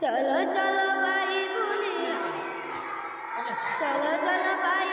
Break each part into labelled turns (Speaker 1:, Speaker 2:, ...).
Speaker 1: চলো চলো ভাই বোনেরা। চলো চলো ভাই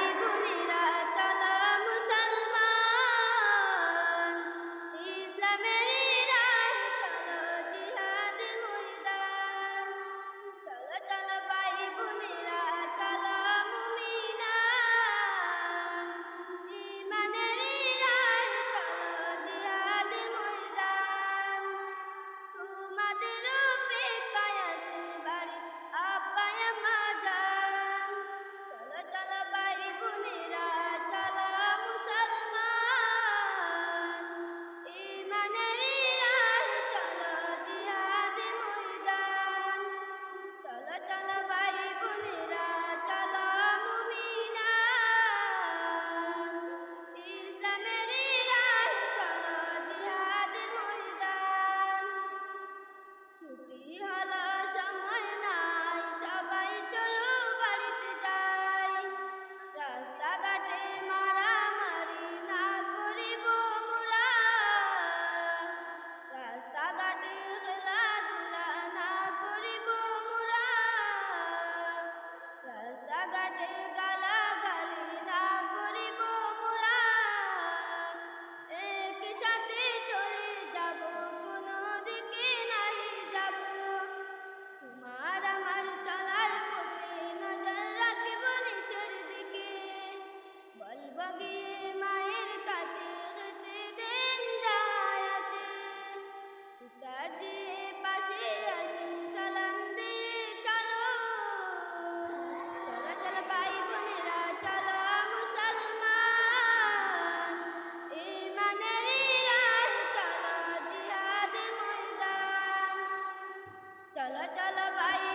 Speaker 1: 厉害了 চলো চলো ভাই